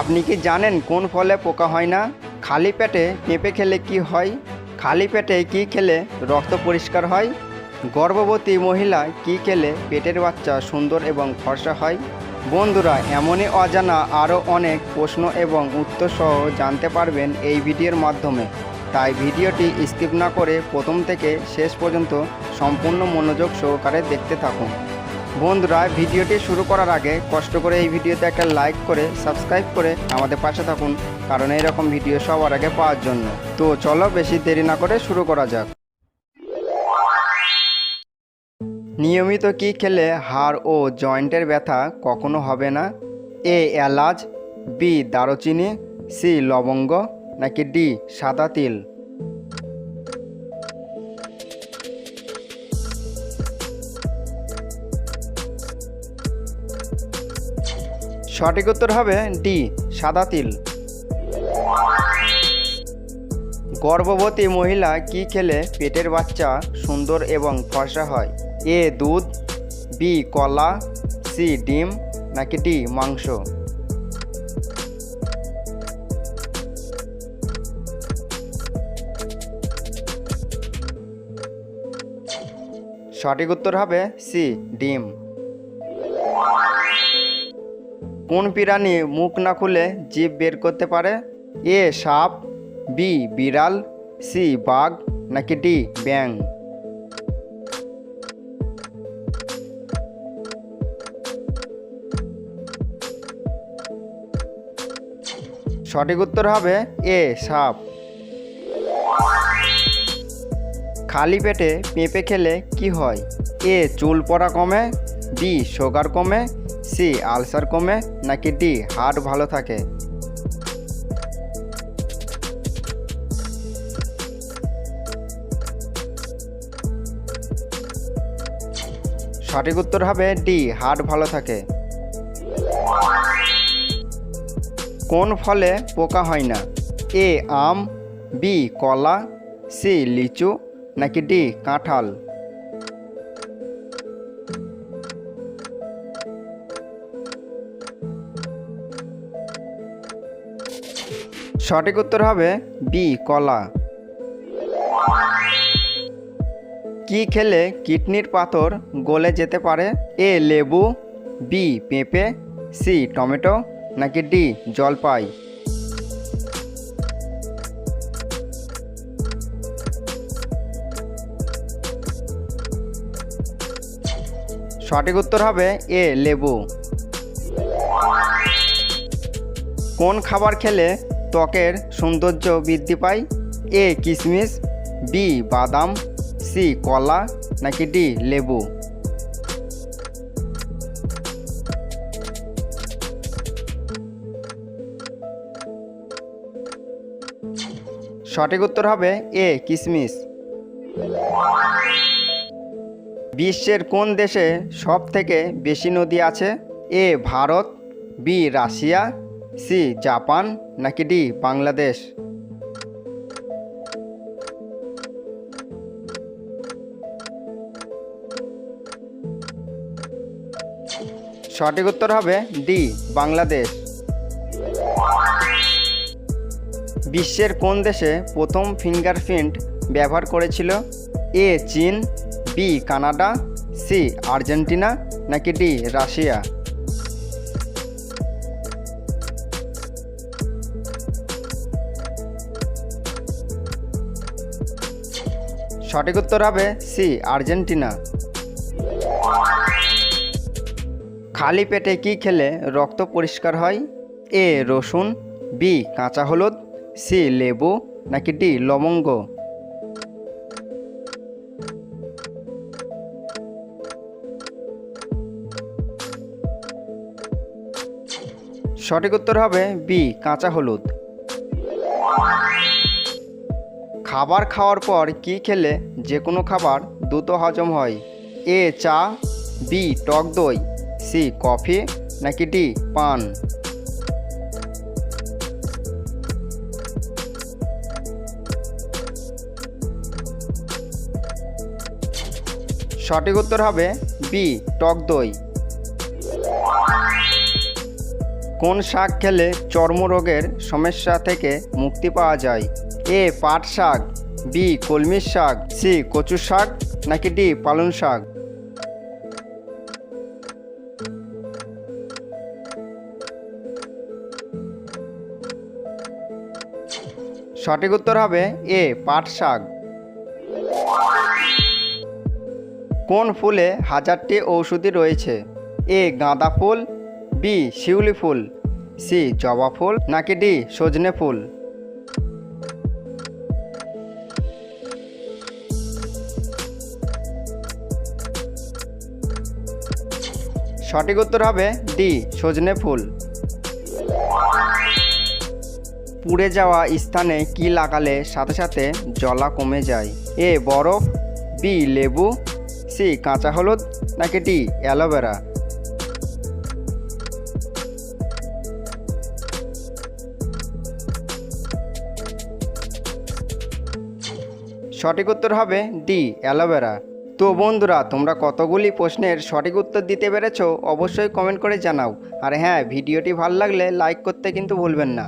আপনি কি জানেন কোন ফলে পোকা হয় না? খালি পেটে পেঁপে খেলে কি হয়? খালি পেটে কি খেলে রক্ত পরিষ্কার হয়? গর্ভবতী মহিলা কি খেলে পেটের বাচ্চা সুন্দর এবং ফর্সা হয়? বন্ধুরা, এমনই অজানা আরও অনেক প্রশ্ন এবং উত্তর সহ জানতে পারবেন এই ভিডিওর মাধ্যমে। তাই ভিডিওটি স্কিপ না করে প্রথম থেকে শেষ পর্যন্ত সম্পূর্ণ মনোযোগ সহকারে দেখতে থাকুন। বন্ধুরা, ভিডিওটি শুরু করার আগে কষ্ট করে এই ভিডিওতে একটা লাইক করে সাবস্ক্রাইব করে আমাদের পাশে থাকুন, কারণ এইরকম ভিডিও সবার আগে পাওয়ার জন্য। তো চলো বেশি দেরি না করে শুরু করা যাক। নিয়মিত কি খেলে হাড় ও জয়েন্টের ব্যথা কখনো হবে না? এ, এলাচ, বি, দারুচিনি, সি, লবঙ্গ, নাকি ডি, সাদা তিল? সঠিক উত্তর হবে ডি, সাদা তিল। গর্ভবতী মহিলা কি খেলে পেটের বাচ্চা সুন্দর এবং ফর্সা হয়? এ, দুধ, বি, কলা, সি, ডিম, নাকি ডি, মাংস? সঠিক উত্তর হবে সি, ডিম। কোন প্রাণী মুখ না খুলে জিভ বের করতে পারে? এ সাপ, বি বিড়াল, সি বাঘ, নাকি ডি ব্যাং সঠিক উত্তর হবে এ সাপ। খালি পেটে পেঁপে খেলে কি হয়? এ চুল পড়া কমে, বি সুগার কমে সি, আলসার কমে নাকি ডি, হার্ট ভালো থাকে? সঠিক উত্তর হবে ডি, হার্ট ভালো থাকে। কোন ফলে পোকা হয় না? এ, আম, বি, কলা, সি, লিচু, নাকি ডি, কাঁঠাল? সঠিক উত্তর হবে বি, কলা। কি খেলে কিডনির পাথর গলে যেতে পারে? এ, লেবু, বি, পেঁপে, সি, টমেটো, নাকি ডি, জলপাই? সঠিক উত্তর হবে এ, লেবু। কোন খাবার খেলে ত্বকের সৌন্দর্য বৃদ্ধি পায়? এ কিশমিশ বি, বাদাম, সি, কলা, নাকি ডি, লেবু? সঠিক উত্তর হবে এ কিশমিশ বিশ্বের কোন দেশে সব থেকে বেশি নদী আছে? A, Bharat, B, Russia C, Japan নাকি ডি, বাংলাদেশ? সঠিক উত্তর হবে ডি, বাংলাদেশ। বিশ্বের কোন দেশে প্রথম ফিঙ্গারপ্রিন্ট ব্যবহার করেছিল? এ, চীন, বি, কানাডা, সি, আর্জেন্টিনা নাকি ডি, রাশিয়া? সঠিক উত্তর হবে সি, আর্জেন্টিনা। খালি পেটে কি খেলে রক্ত পরিষ্কার হয়? এ, রসুন, বি, কাঁচা হলুদ, সি, লেবু, নাকি ডি, লবঙ্গ? সঠিক উত্তর হবে বি, কাঁচা হলুদ। খাবার খাওয়ার পর কি খেলে যে কোনো খাবার দ্রুত হজম হয়? এ, চা, বি, টক দই, সি, কফি, নাকি ডি, পান? সঠিক উত্তর হবে বি, টক দই। কোন শাক খেলে চর্মরোগের সমস্যা থেকে মুক্তি পাওয়া যায়? এ পাট শাক, বি কলমির শাক, সি কচু শাক, নাকি ডি পালং শাক? সঠিক উত্তর হবে এ পাট শাক। কোন ফুলে হাজারটি ঔষধি রয়েছে? এ গাঁদা ফুল, বি শিউলি ফুল, সি জবা ফুল, নাকি ডি সজনে ফুল? সঠিক উত্তর হবে ডি, সজনে ফুল। পুড়ে যাওয়া স্থানে কি লাগালে সাথে সাথে জলা কমে যায়? এ, বরফ বি লেবু সি কাঁচা হলুদ, নাকি ডি অ্যালোভেরা? সঠিক উত্তর হবে ডি, অ্যালোভেরা। তো বন্ধুরা, তোমরা কতগুলি প্রশ্নের সঠিক উত্তর দিতে পেরেছ অবশ্যই কমেন্ট করে জানাও। আর হ্যাঁ ভিডিওটি ভালো লাগলে লাইক করতে কিন্তু ভুলবেন না।